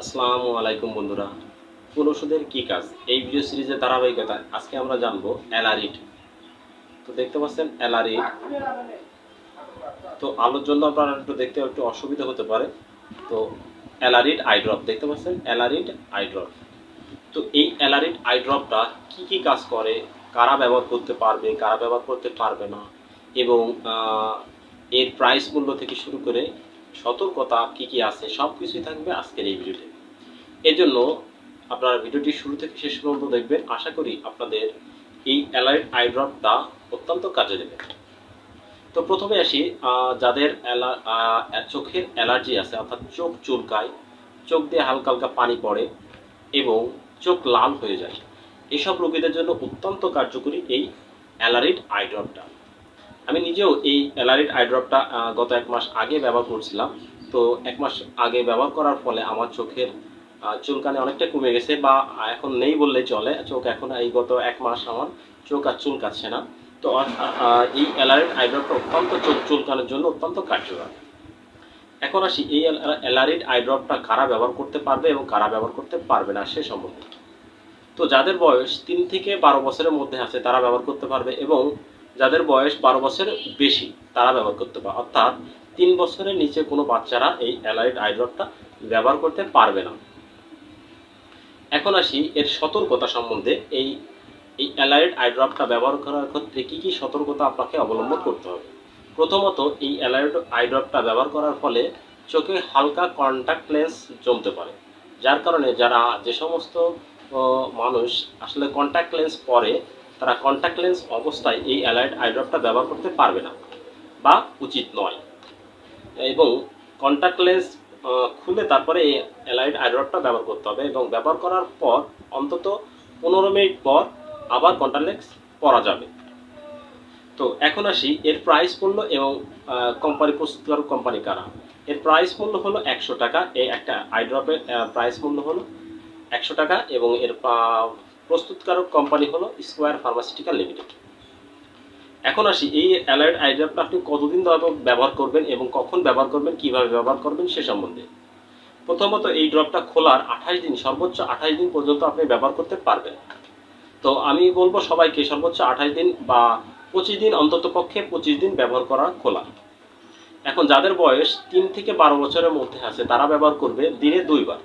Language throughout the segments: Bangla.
আসসালামু আলাইকুম বন্ধুরা। কোন ওষুধের কী কাজ? এই ভিডিও সিরিজের ধারাবাহিকতা আজকে আমরা জানব অ্যালারিড। তো দেখতে পাচ্ছেন অ্যালারিড। তো আলোর জন্য আপনারা একটু দেখতে একটু অসুবিধা হতে পারে। তো অ্যালারিড আইড্রপ দেখতে পাচ্ছেন? অ্যালারিড আইড্রপ তো এই অ্যালারিড আইড্রপটা কি কি কাজ করে? কারা ব্যবহার করতে পারবে? কারা ব্যবহার করতে পারবে না? এবং এর প্রাইস মূল্য থেকে শুরু করে সতর্কতা কি কি আছে সব কিছুই থাকবে আজকের এই ভিডিওতে। এর জন্য আপনারা ভিডিওটি শুরু থেকে শেষ পর্যন্ত দেখবেন। আশা করি আপনাদের এই অ্যালাইড আইড্রপটা অত্যন্ত কাজে দেবে। তো প্রথমে আসি যাদের চোখের অ্যালার্জি আছে, অর্থাৎ চোখ চুলকায়, চোখ দিয়ে হালকা হালকা পানি পড়ে এবং চোখ লাল হয়ে যায়, এসব রোগীদের জন্য অত্যন্ত কার্যকরী এই অ্যালারিড আইড্রপটা আমি নিজেও এই অ্যালারিড আইড্রপটা গত এক মাস আগে ব্যবহার করছিলাম। তো এক মাস আগে ব্যবহার করার ফলে আমার চোখের চুলকানি অনেকটা কমে গেছে বা এখন নেই বললেই চলে। চোখ এখন এই গত এক মাস আমার চোখ আর চুলকাচ্ছে না। তো এই অ্যালারিড আইড্রপটা অত্যন্ত চোখ চুলকানোর জন্য অত্যন্ত কার্যকর। এখন আসি, এই অ্যালারিড আইড্রপটা কারা ব্যবহার করতে পারবে এবং কারা ব্যবহার করতে পারবে না সে সম্বন্ধে। তো যাদের বয়স তিন থেকে বারো বছরের মধ্যে আছে, তারা ব্যবহার করতে পারবে এবং যাদের বয়স বারো বছরের বেশি, তারা ব্যবহার করতে পারে। অর্থাৎ তিন বছরের নিচে কোনো বাচ্চারা এই অ্যালাইড আইড্রপটা ব্যবহার করতে পারবে না। এখন আসি এর সতর্কতা সম্বন্ধে। এই এই অ্যালাইড আইড্রপটা ব্যবহার করার ক্ষেত্রে কী কী সতর্কতা আপনাকে অবলম্বন করতে হবে? প্রথমত, এই অ্যালাইড আইড্রপটা ব্যবহার করার ফলে চোখে হালকা কন্ট্যাক্ট লেন্স জমতে পারে। যার কারণে যারা যে সমস্ত মানুষ আসলে কন্ট্যাক্ট লেন্স পরে তারা কন্ট্যাক্ট লেন্স অবস্থায় এই অ্যালাইড আইড্রপটা ব্যবহার করতে পারবে না, বা উচিত নয়। এবং কন্ট্যাক্ট লেন্স খুলে তারপরে এই অ্যালাইড আইড্রপটা ব্যবহার করতে হবে এবং ব্যবহার করার পর অন্তত পনেরো মিনিট পর আবার কন্ট্যাক্ট লেন্স পরা যাবে। তো এখন আসি, এর প্রাইস মূল্য এবং কোম্পানি প্রস্তুতকারক কোম্পানি কারা? এর প্রাইস মূল্য হলো একশো টাকা, এই একটা আইড্রপের প্রাইস মূল্য হলো একশো টাকা এবং এর প্রস্তুতকারক কোম্পানি হলো স্কোয়ার ফার্মাসিউটিক্যাল লিমিটেড এখন আসি, এই অ্যালার্ট আইড্রপটা আপনি কতদিন ধরে ব্যবহার করবেন এবং কখন ব্যবহার করবেন, কীভাবে ব্যবহার করবেন সে সম্বন্ধে। প্রথমত এই ড্রপটা খোলার আঠাশ দিন, সর্বোচ্চ আঠাশ দিন পর্যন্ত আপনি ব্যবহার করতে পারবেন। তো আমি বলব সবাইকে সর্বোচ্চ আঠাশ দিন বা পঁচিশ দিন অন্তত পক্ষে পঁচিশ দিন ব্যবহার করা খোলা। এখন যাদের বয়স তিন থেকে বারো বছরের মধ্যে আছে, তারা ব্যবহার করবে দিনে দুইবার।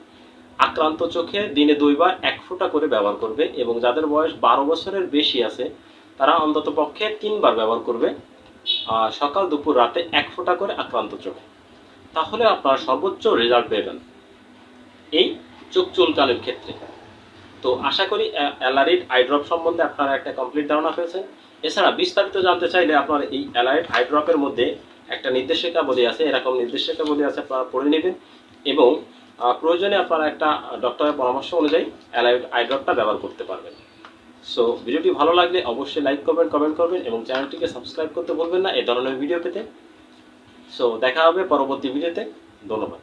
আক্রান্ত চোখে দিনে দুইবার এক ফোঁটা করে ব্যবহার করবে এবং যাদের বয়স বারো বছরের বেশি আছে, তারা অন্তত পক্ষে তিনবার ব্যবহার করবে সকাল দুপুর রাতে এক ফোঁটা করে আক্রান্ত চোখে। তাহলে আপনারা সর্বোচ্চ রেজাল্ট পেবেন এই চোখ চুলকানির ক্ষেত্রে। তো আশা করি অ্যালারিড আইড্রপ সম্বন্ধে আপনারা একটা কমপ্লিট ধারণা পেয়েছেন। এছাড়া বিস্তারিত জানতে চাইলে আপনার এই অ্যালারিড আইড্রপের মধ্যে একটা নির্দেশিকাবলী আছে। এরকম নির্দেশিকাবলী আছে, আপনারা পড়ে নেবেন এবং প্রয়োজনে আপনারা একটা ডক্টরের পরামর্শ অনুযায়ী অ্যালাইড আইড্রপটা ব্যবহার করতে পারবেন। সো ভিডিওটি ভালো লাগলে অবশ্যই লাইক করবেন কমেন্ট করবেন এবং চ্যানেলটিকে সাবস্ক্রাইব করতে ভুলবেন না। এ ধরনের ভিডিও পেতে। সো দেখা হবে পরবর্তী ভিডিওতে ধন্যবাদ।